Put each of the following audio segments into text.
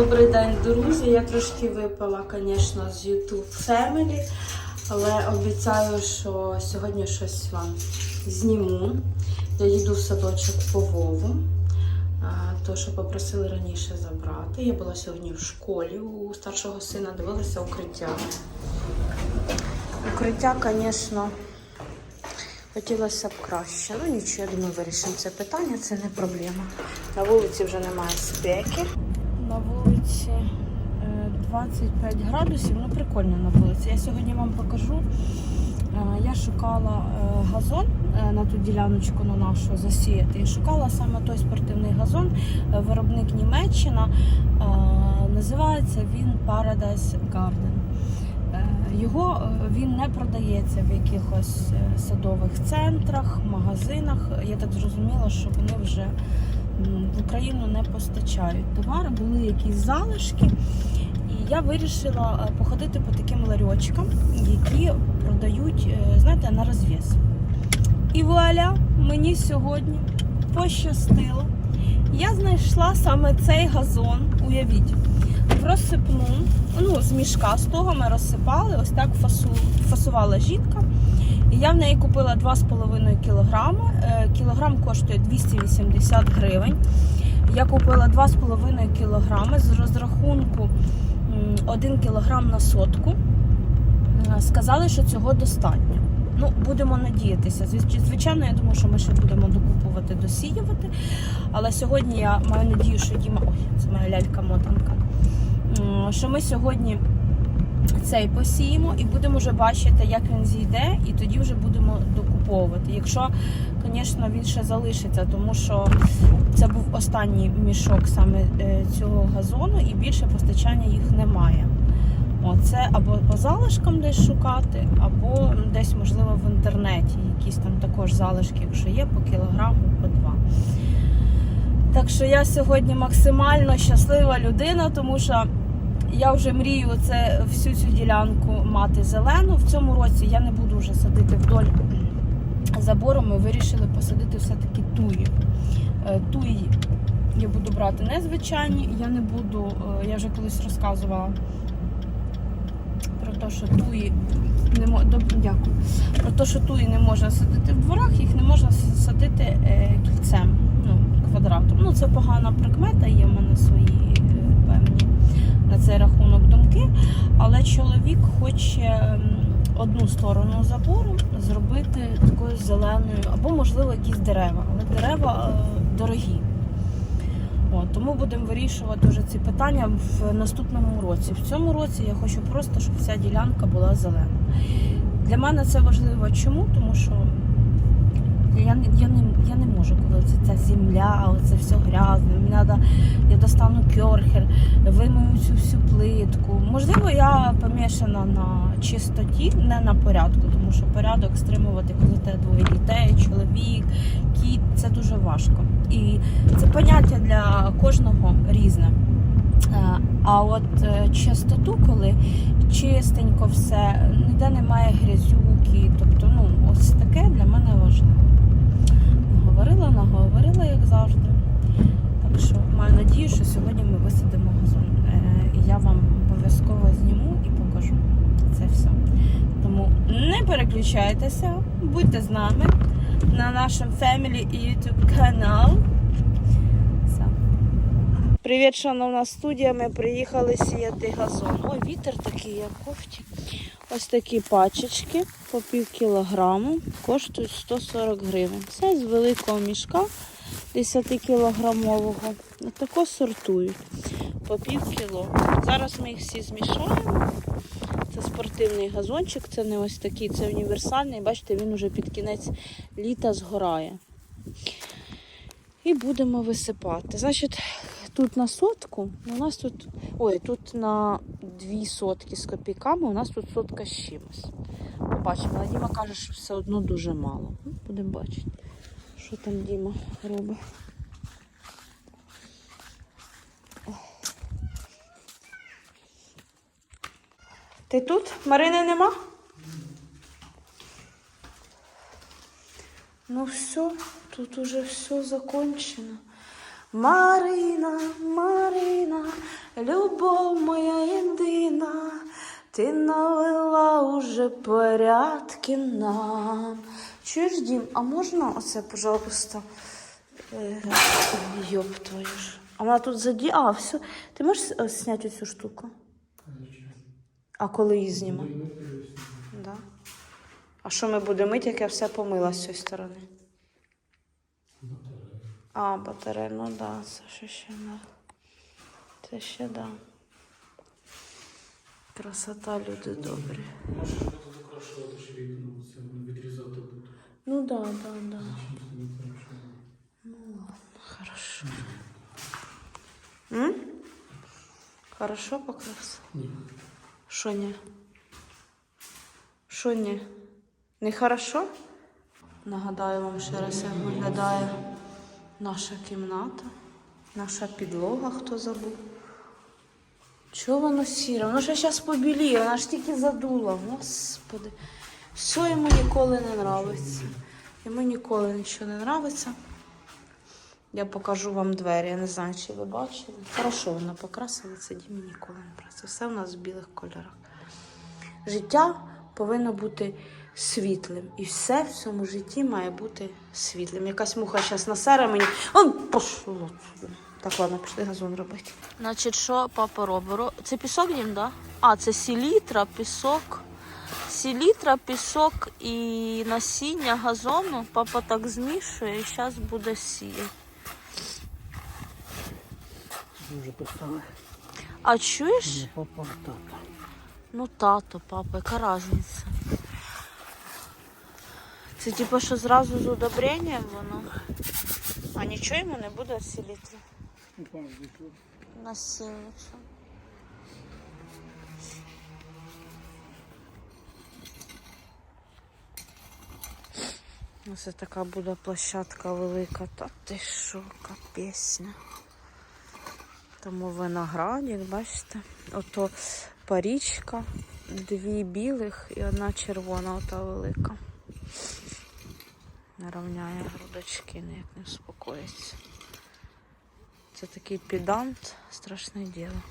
Добрий день, друзі. Я трошки випала, звісно, з YouTube Family, але обіцяю, що сьогодні щось вам зніму. Я їду в садочок по Вову, то, що попросили раніше забрати. Я була сьогодні в школі у старшого сина, дивилася укриття. Укриття, звісно, хотілося б краще. Ну нічого, я думаю, вирішимо це питання, це не проблема. На вулиці вже немає спеки. На вулиці е, 25 градусів, ну прикольно на вулиці. Я сьогодні вам покажу. Е, Я шукала е, газон е, на ту діляночку на нашу засіяти. І шукала саме той спортивний газон, е, виробник Німеччина. Е, Називається він Paradise Garden. Е, Його е, він не продається в якихось е, садових центрах, магазинах. Я так зрозуміла, що вони вже в Україну не постачають товари, були якісь залишки. І я вирішила е, походити по таким ларьочкам, які продають, е, знаєте, на розв'яз. І вуаля, мені сьогодні пощастило. Я знайшла саме цей газон, уявіть, в розсипну, ну, з мішка з того ми розсипали, ось так фасу, фасувала жінка. Я в неї купила 2,5 кілограми. Е, Кілограм коштує 280 гривень. Я купила 2,5 кілограми з розрахунку 1 кілограм на сотку. Е, Сказали, що цього достатньо. Ну, будемо надіятися. Звичайно, я думаю, що ми ще будемо докупувати, досіювати. Але сьогодні я маю надію, що Діма. Ой, це моя лялька-мотанка. Що ми сьогодні цей посіємо і будемо вже бачити, як він зійде, і тоді вже будемо докуповувати. Якщо, звісно, він ще залишиться, тому що це був останній мішок саме е, цього газону, і більше постачання їх немає. О, це або по залишкам десь шукати, або десь, можливо, в інтернеті. Якісь там також залишки, якщо є, по кілограму, по два. Так що я сьогодні максимально щаслива людина, тому що я вже мрію це всю цю ділянку мати зелену. В цьому році я не буду вже садити вдоль забору. Ми вирішили посадити все-таки туї. Е, Туї я буду брати незвичайні. Я не буду, е, я вже колись розказувала про те, що туї не мо... Дякую. Про те, що туї не можна садити в дворах, їх не можна садити е, кільцем, ну, квадратом. Ну, це погана прикмета, є в мене свої на цей рахунок думки. Але чоловік хоче одну сторону забору зробити такою зеленою, або, можливо, якісь дерева. Але дерева е, дорогі. От, тому будемо вирішувати вже ці питання в наступному році. В цьому році я хочу просто, щоб вся ділянка була зелена. Для мене це важливо. Чому? Тому що я, я, не, я не можу, коли це ця земля, це все грязне. Мені треба, я достану кьорхер, вимию цю всю плитку. Можливо, я помішана на чистоті, не на порядку, тому що порядок стримувати, коли те двоє дітей, чоловік, кіт це дуже важко. І це поняття для кожного різне. Е, А от е, чистоту, коли чистенько все, ніде немає грязюки, тобто, ну, ось таке для мене важливо. Наговорила, наговорила, як завжди. Так що маю надію, що сьогодні ми висадимо газон. Е, я вам обов'язково зніму і покажу це все. Тому не переключайтеся, будьте з нами на нашому Family і YouTube канал. Привіт, шановна студія. Ми приїхали сіяти газон. Ой, вітер такий, як кофті. Ось такі пачечки по пів кілограму коштують 140 гривень. Це з великого мішка 10 кілограмового. Отако сортують по пів кіло. Зараз ми їх всі змішаємо. Це спортивний газончик, це не ось такий, це універсальний. Бачите, він уже під кінець літа згорає. І будемо висипати. Значить, тут на сотку, у нас тут, ой, тут на дві сотки з копійками, у нас тут сотка з чимось. Побачимо. Але Діма каже, що все одно дуже мало. Ну, Будемо бачити, що там Діма робить. Ти тут? Марини нема? Ну все, тут уже все закончено. Марина, Марина, Любов моя єдина, ти навела уже порядки нам. Чуєш, Дім, а можна оце, пожалуйста? Е, Йоп твою ж. А вона тут заді. А, все. Ти можеш е, зняти цю штуку? А коли її зніму? Да. А що ми будемо мити, як я все помила з цієї сторони? А, батарея, ну да, це ще ще да. Це ще да. Красота, люди добрі. Можеш тут ще вікна, це відрізати буде. Ну да, да, да. Це не хорошо? М? Хорошо покрасила? Ні. Що ні? Що ні? Не хорошо? Нагадаю вам ще раз, як виглядає наша кімната, наша підлога, хто забув. Чого воно сіре? Воно ж зараз побіліє, вона ж тільки задула. Господи. Все йому ніколи не нравиться. Йому ніколи нічого не нравиться. Я покажу вам двері. Я не знаю, чи ви бачили. Хорошо, вона покрасила, це Дімі ніколи не нравиться. Все в нас в білих кольорах. Життя повинно бути світлим. І все в цьому житті має бути світлим. Якась муха зараз насере мені. Он пошло. Так, ладно, пішли газон робити. Значить, що папа робить? Це пісок дім, да? А, це селітра, пісок. Селітра, пісок і насіння газону. Папа так змішує і зараз буде сіяти. Дуже поставили. А чуєш? Папа, тата. Ну, тато, папа, яка різниця? Це типу, що зразу з удобренням воно. А нічого йому не буде селітри. Насіннячо. Ось така буде площадка велика. Та ти що, пісня. Тому виноградик, бачите? Ото парічка, дві білих і одна червона, ота велика. Наравняє грудочки, ніяк не успокоїться. Це такий підант, страшне діло.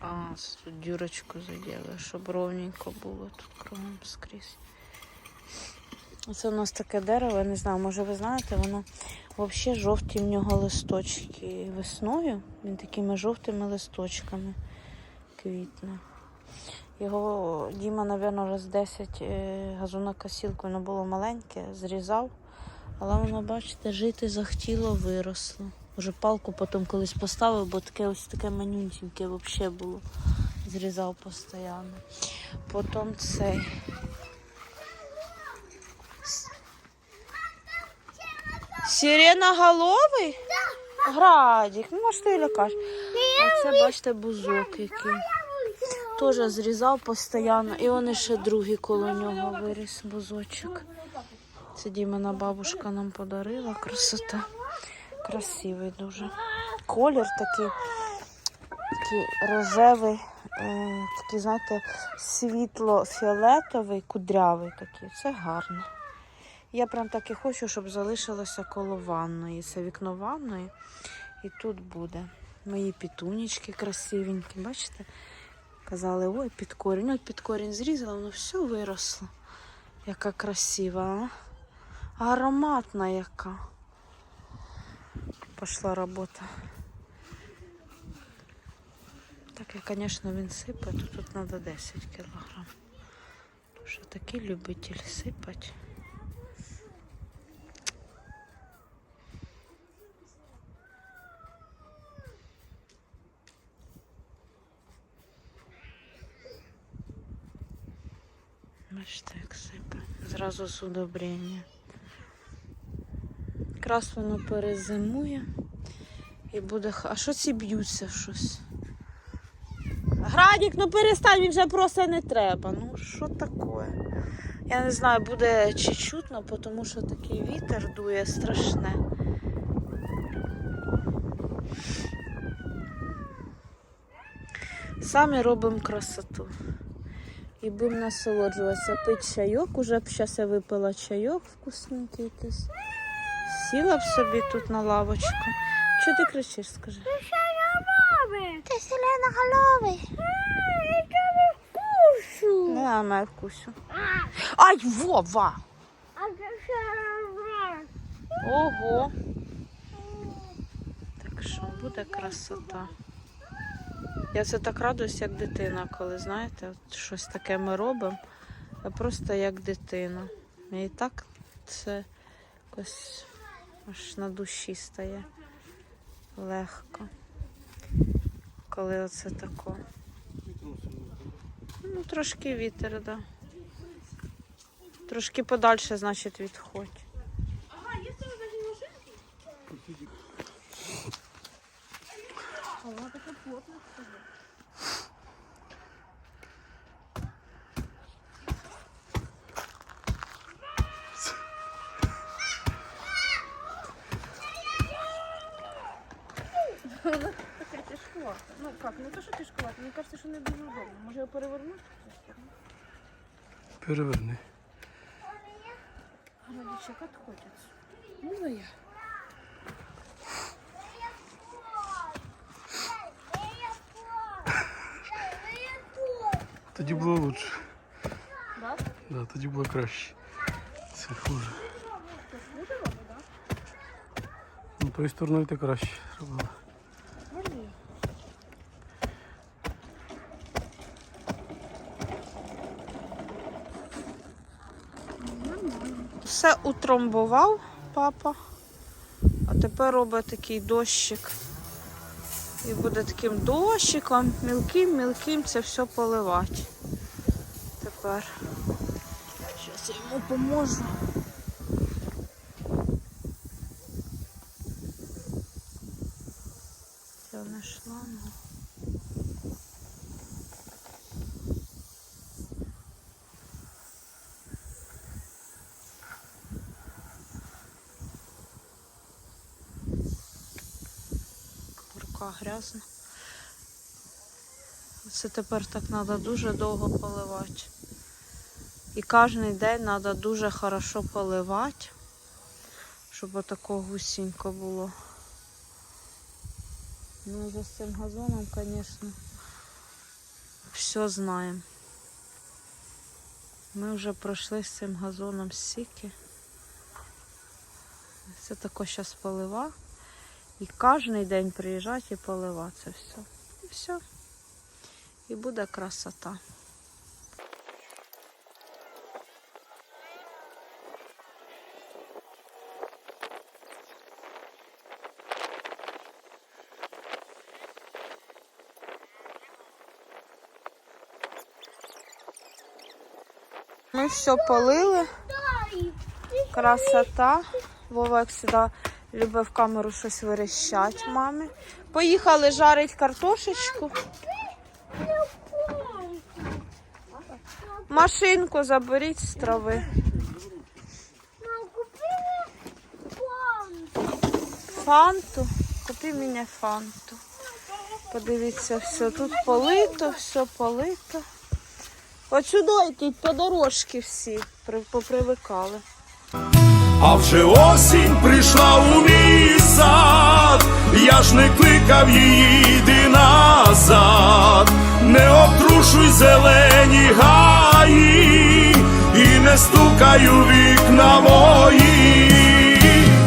А, тут дюрочку заділи, щоб ровненько було тут кругом скрізь. Це у нас таке дерево, я не знаю, може ви знаєте, воно взагалі жовті в нього листочки весною. Він такими жовтими листочками квітне. Його Діма, мабуть, раз 10 е, газонокосілкою, воно було маленьке, зрізав. Але воно, бачите, жити захотіло, виросло. Уже палку потім колись поставив, бо таке ось таке манюнченьке взагалі було. Зрізав постійно. Потім цей. Сиреноголовий? Градик, ну а що ти лякаш? А це, бачите, бузок який. Теж зрізав постійно. І вони ще другий коло нього виріс бузочок. Це Дімина бабушка нам подарила. Красота. Красивий дуже. Колір такий, такий рожевий, е, такий, знаєте, світло-фіолетовий, кудрявий такий. Це гарно. Я прям так і хочу, щоб залишилося коло ванної. Це вікно ванної. І тут буде. Мої пітунічки красивенькі, бачите? Казали, ой, під корінь. От під корінь зрізала, воно все виросло. Яка красива, а? Ароматна яка. Пішла робота. Так, і, звісно, він сипає, то тут треба 10 кілограм. Тому що такий любитель сипати. Бачите, сипе. Зразу з удобрення. Якраз воно перезимує і буде. А що ці б'ються щось? Градік, ну перестань, він вже просто не треба. Ну, що таке? Я не знаю, буде чи чутно, тому що такий вітер дує страшне. Самі робимо красоту. І будемо насолоджуватися. Пить чайок. Уже б зараз я випила чайок вкусненький якийсь. Сіла б собі тут на лавочку. Чого ти кричиш, скажи? Ти селена голови. Не дам я вкусю. Ай, Вова! Ого. Так що буде красота. Я це так радуюсь, як дитина, коли знаєте, от щось таке ми робимо. Я просто як дитина. І так це якось аж на душі стає легко. Коли оце тако. Ну, трошки вітер, так. Да. Трошки подальше, значить, відходь. Такая тяжковата. Ну как, не то, що тяжковата, мені кажется, що не дуже удобно. Може його перевернути? Переверни. Радичок відходять. Ну я. Тоді було лучше. Да? Да, тоді було краще. Це хуже. Ну, тою стороною ти краще робила. Все утрамбував папа, а тепер робить такий дощик. І буде таким дощиком, мілким-мілким це все поливати. Тепер. Зараз я йому поможу. Це не шланга. Рука грязна. Це тепер так треба дуже довго поливати. І кожен день треба дуже хорошо поливати, щоб отако гусінько було. Ну, за цим газоном, звісно, все знаємо. Ми вже пройшли з цим газоном стільки. Це тако зараз полива. І кожен день приїжджати і поливати це все. І все. І буде красота. Ми все полили. Красота. Вова, як завжди, любить в камеру щось верещать мамі. Поїхали жарить картошечку. Машинку заберіть з трави. Фанту. Купи мені фанту. Подивіться, все тут полито, все полито. От сюди йдіть по всі попривикали. А вже осінь прийшла у мій сад, я ж не кликав її, йди назад, не обтрушуй зелені гаї, і не стукай у вікна мої,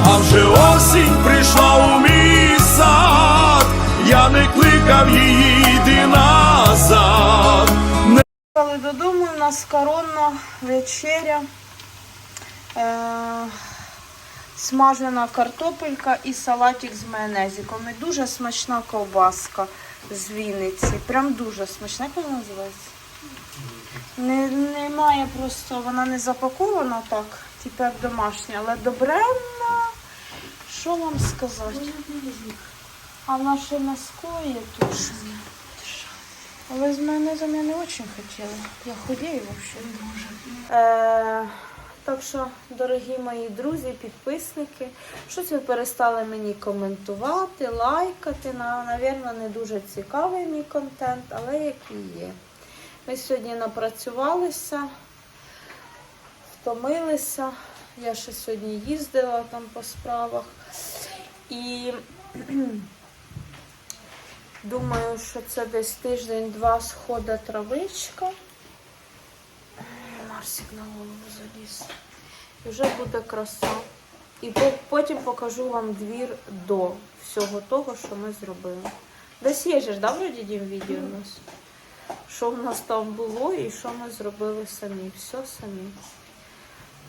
а вже осінь прийшла у мій сад, я не кликав її, йди назад. Додому, у нас коронна вечеря. Е- смажена картопелька і салатик з майонезиком. І дуже смачна ковбаска з Вінниці. Прям дуже смачна. Як вона називається? Не, немає просто, вона не запакована так, типу як домашня, але добренна. Що вам сказати? А вона ще наскоє тушена. Але з майонезом я не дуже хотіла. Я худею взагалі. Е, так що, дорогі мої друзі, підписники, щось ви перестали мені коментувати, лайкати. Навірно, не дуже цікавий мій контент, але який є. Ми сьогодні напрацювалися, втомилися. Я ще сьогодні їздила там по справах. І думаю, що це десь тиждень-два сходить травичка. Марсик на голову заліз. І вже буде краса. І потім покажу вам двір до всього того, що ми зробили. Десь є ж, да, вроді дім відео у нас? Що в нас там було і що ми зробили самі. Все самі.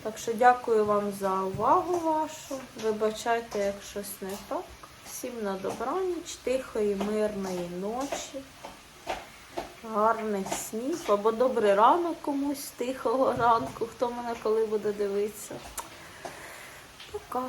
Так що дякую вам за увагу вашу. Вибачайте, як щось не так. Всім на добраніч, тихої, мирної ночі, гарних снів або добрий ранок комусь, тихого ранку, хто мене коли буде дивитися. Пока.